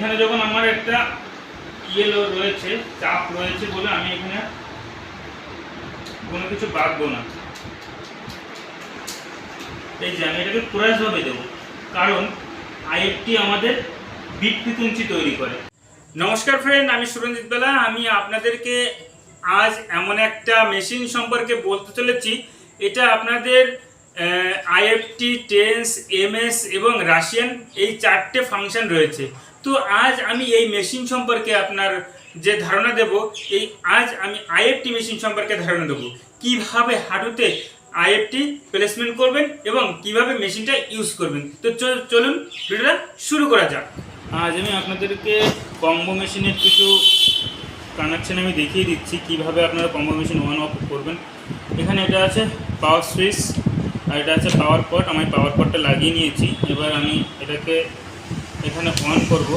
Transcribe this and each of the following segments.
এখানে যখন আমার একটা ইয়ে লো- রয়েছে, চাপ রয়েছে বলে আমি এখানে কোনো কিছু বাঁধবো না। এই যে আমি এটাকে ক্রসভাবে দেবো, কারণ আইএফটি আমাদের ফ্রিকুয়েন্সি তৈরি করে। নমস্কার ফ্রেন্ড আমি সুরঞ্জিত বেলা। আমি আপনাদেরকে আজ এমন একটা মেশিন সম্পর্কে বলতে চলেছি। এটা আপনাদের আইএফটি, টেন্স, এমএস এবং রাশিয়ান এই চারটে ফাংশন রয়েছে। তো আজ আমি এই মেশিন সম্পর্কে আপনার যে ধারণা দেব, এই আজ আমি আইএফটি মেশিন সম্পর্কে ধারণা দেবো। কীভাবে হাঁটুতে আইএফটি প্লেসমেন্ট করবেন এবং কীভাবে মেশিনটা ইউজ করবেন? তো চলুন ভিডিওটা শুরু করা যাক। আজ আমি আপনাদেরকে কম্বো মেশিনের কিছু কানেকশন আমি দেখিয়ে দিচ্ছি, কীভাবে আপনারা কম্বো মেশিন অন অফ করবেন। এখানে এটা আছে পাওয়ার সুইচ আর এটা আছে পাওয়ার পট আমি পাওয়ার পটটা লাগিয়ে নিয়েছি। এবার আমি এটাকে এখানে অন করব।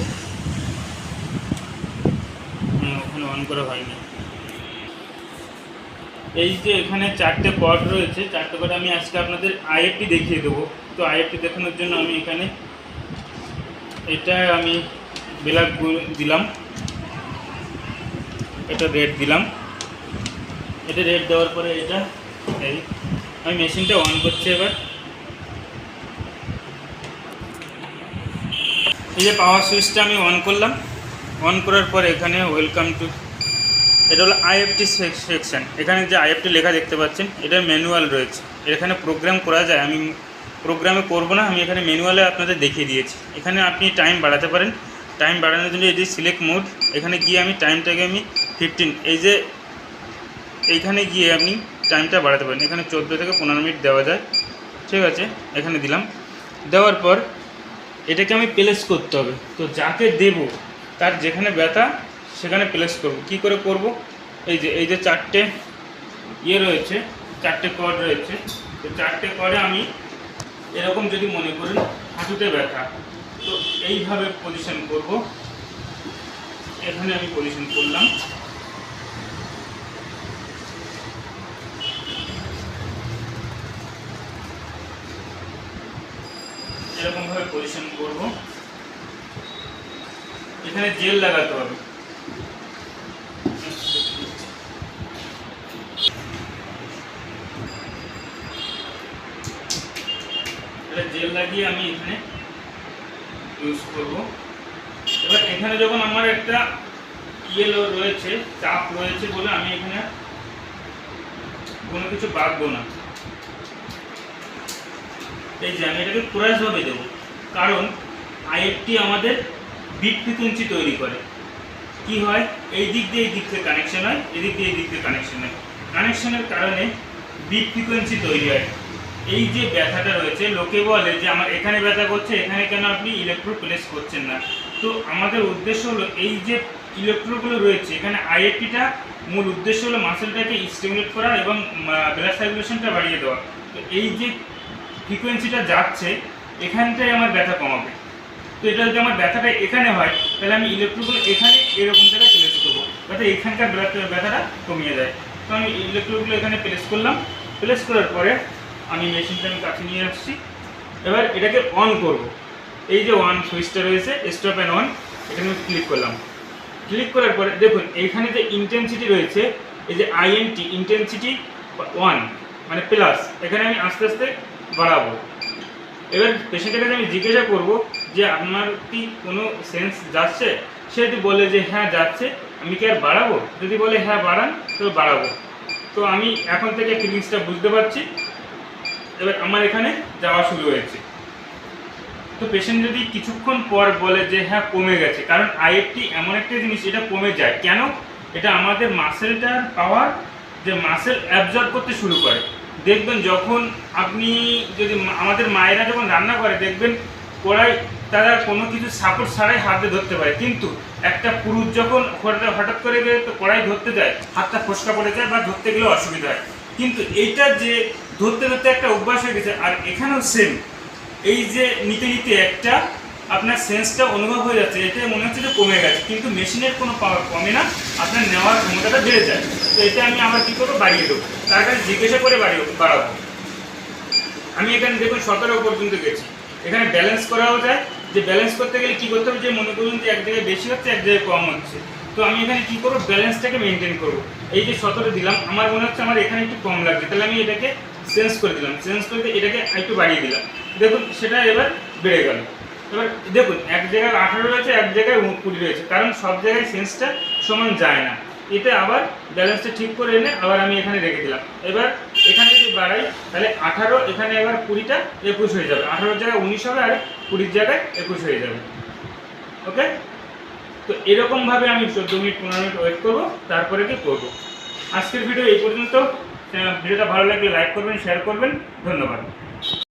ওখানে অন করা হয়নি। এই যে এখানে চারটে পট রয়েছে, চারটে পট আমি আজকে আপনাদের আইএফটি দেখিয়ে দেবো। তো আইএফটি দেখানোর জন্য আমি এখানে এটা আমি ব্ল্যাক দিলাম। এটা রেড দিলাম। এটা রেড দেওয়ার পরে এটা আমি মেশিনটা অন করছি এবার। এই যে পাওয়ার সুইচটা আমি অন করলাম অন করার পরে এখানে ওয়েলকাম টু এটা হলো আইএফটি সেকশন এখানে যে আইএফটি লেখা দেখতে পাচ্ছেন এটা ম্যানুয়াল রয়েছে। এখানে প্রোগ্রাম করা যায়, আমি প্রোগ্রামে করব না, আমি এখানে ম্যানুয়ালে আপনাদের দেখিয়ে দিয়েছি। এখানে আপনি টাইম বাড়াতে পারেন। টাইম বাড়ানোর জন্য যে সিলেক্ট মোড এখানে গিয়ে আমি টাইমটাকে আমি ফিফটিন এই যে এইখানে গিয়ে আপনি টাইমটা বাড়াতে পারেন। এখানে চোদ্দ থেকে পনেরো মিনিট দেওয়া যায়। ঠিক আছে, এখানে দিলাম। দেওয়ার পর এটাকে আমি প্লেস করতে হবে। তো যাকে দেব, তার যেখানে ব্যথা, সেখানে প্লেস করব। কি করে করব? এই যে এই যে চারটে ইয়ে রয়েছে, চারটে কর্ড রয়েছে, তো চারটে কর্ডে আমি এরকম যদি মনে করেন, হাঁটুতে ব্যথা। তো এইভাবে পজিশন করব। এখানে আমি পজিশন করলাম এরকমভাবে পজিশন করব। এখানে জেল লাগাতে হবে। জেল লাগিয়ে আমি এখানে ইউজ করব। এবার এখানে যখন আমার একটা ইয়ে লো- রয়েছে, চাপ রয়েছে বলে আমি এখানে কোনো কিছু বাঁধবো না। এই যে আমি এটাকে ক্রসভাবে দেবো। কারণ আইএফটি আমাদের বিট ফ্রিকুয়েন্সি তৈরি করে। কি হয়? এই দিক দিয়ে এই দিক থেকে কানেকশন হয়, এদিক দিয়ে এই দিক দিয়ে কানেকশন হয়। কানেকশনের কারণে বিট ফ্রিকুয়েন্সি তৈরি হয়। এই যে ব্যথাটা রয়েছে, লোকে বলে যে আমার এখানে ব্যথা করছে, এখানে কেন আপনি ইলেকট্রো প্লেস করছেন না? তো আমাদের উদ্দেশ্য হলো এই যে ইলেকট্রোগুলো রয়েছে, এখানে আইএফটিটা মূল উদ্দেশ্য হলো মাসেলটাকে স্টিমুলেট করা এবং ব্লাড সার্কুলেশনটা বাড়িয়ে দেওয়া। তো এই যে ফ্রিকোয়েন্সিটা যাচ্ছে এখানটাই আমার ব্যথা কমাবে। তো এটা যদি আমার ব্যথাটা এখানে হয়, তাহলে আমি ইলেকট্রোগুলো এখানে এরকম জায়গায় প্লেস করব, যাতে এখানকার ব্যথা- ব্যথাটা কমিয়ে যায়। তো আমি ইলেকট্রোগুলো এখানে প্লেস করলাম। প্লেস করার পরে আমি মেশিনটা আমি কাছে নিয়ে আসছি। এবার এটাকে অন করব। এই যে অন সুইচটা রয়েছে স্টপ অ্যান্ড অন এখানে আমি ক্লিক করলাম। ক্লিক করার পরে দেখুন এইখানে যে ইন্টেন্সিটি রয়েছে, এই যে আইএনটি ইন্টেন্সিটি ওয়ান মানে প্লাস এখানে আমি আস্তে আস্তে বাড়াবো। এবার পেশেন্টের আমি জিজ্ঞাসা করব যে আপনার কি কোনো সেন্স যাচ্ছে? সে যদি বলে যে হ্যাঁ যাচ্ছে। আমি কি আর বাড়াবো? যদি বলে হ্যাঁ বাড়ান, তো বাড়াবো। তো আমি এখন থেকে ফিলিংসটা বুঝতে পারছি। এবার আমার এখানে যাওয়া শুরু হয়েছে। তো পেশেন্ট যদি কিছুক্ষণ পর বলে যে হ্যাঁ কমে গেছে, কারণ আইএফটি এমন একটা জিনিস, এটা কমে যায়। কেন? এটা আমাদের মাসেলটার পাওয়ার যে মাসেল অ্যাবজর্ব করতে শুরু করে। দেখবেন যখন আপনি যদি আমাদের মায়েরা যখন রান্না করে, দেখবেন কড়াই তারা কোনো কিছু সাপোর্ট ছাড়াই হাতে ধরতে পারে। কিন্তু একটা পুরুষ যখন হঠাৎ হঠাৎ করে তো কড়াই ধরতে যায়, হাতটা ফসকা পড়ে যায় বা ধরতে গেলেও অসুবিধা হয়। কিন্তু এইটা যে ধরতে ধরতে একটা অভ্যাস হয়ে গেছে, আর এখানেও সেম এই যে নিতে নিতে একটা আপনার সেন্সটা অনুভব হয়ে যাচ্ছে এটা মনে হচ্ছে যে কমে গেছে, কিন্তু মেশিনের কোনো পাওয়ার কমে না, আপনার নেওয়ার ক্ষমতাটা বেড়ে যায়। তো এটা আমি আবার কী করব? বাড়িয়ে দেবো। তার কাছে জিজ্ঞাসা করে বাড়িয়ে বাড়াবো। আমি এখানে দেখুন, সতেরো পর্যন্ত গেছি। এখানে ব্যালেন্স করাও যায়। যে ব্যালেন্স করতে গেলে কী করতে হবে? যে মনে করুন যে এক জায়গায় বেশি হচ্ছে, এক জায়গায় কম হচ্ছে। তো আমি এখানে কী করব? ব্যালেন্সটাকে মেনটেন করব। এই যে সতেরো দিলাম, আমার মনে হচ্ছে আমার এখানে একটু কম লাগছে। তাহলে আমি এটাকে চেঞ্জ করে দিলাম। চেঞ্জ করে দিয়ে এটাকে একটু বাড়িয়ে দিলাম। দেখুন, সেটা এবার বেড়ে গেল। এবার দেখুন, এক জায়গায় আঠারো রয়েছে, এক জায়গায় কুড়ি রয়েছে। কারণ সব জায়গায় সেন্সটা সমান যায় না। এতে আবার ব্যালেন্সটা ঠিক করে এনে আবার আমি এখানে রেখে দিলাম। এবার এখানে যদি বাড়াই, তাহলে আঠারো, এখানে এবার কুড়িটা একুশ হয়ে যাবে। আঠারোর জায়গায় উনিশ হবে আর কুড়ির জায়গায় একুশ হয়ে যাবে। ওকে তো এরকমভাবে আমি চোদ্দ মিনিট, পনেরো মিনিট ওয়েট করব, তারপরে কি করব? আজকের ভিডিও এই পর্যন্ত। ভিডিওটা ভালো লাগলে লাইক করবেন শেয়ার করবেন। ধন্যবাদ।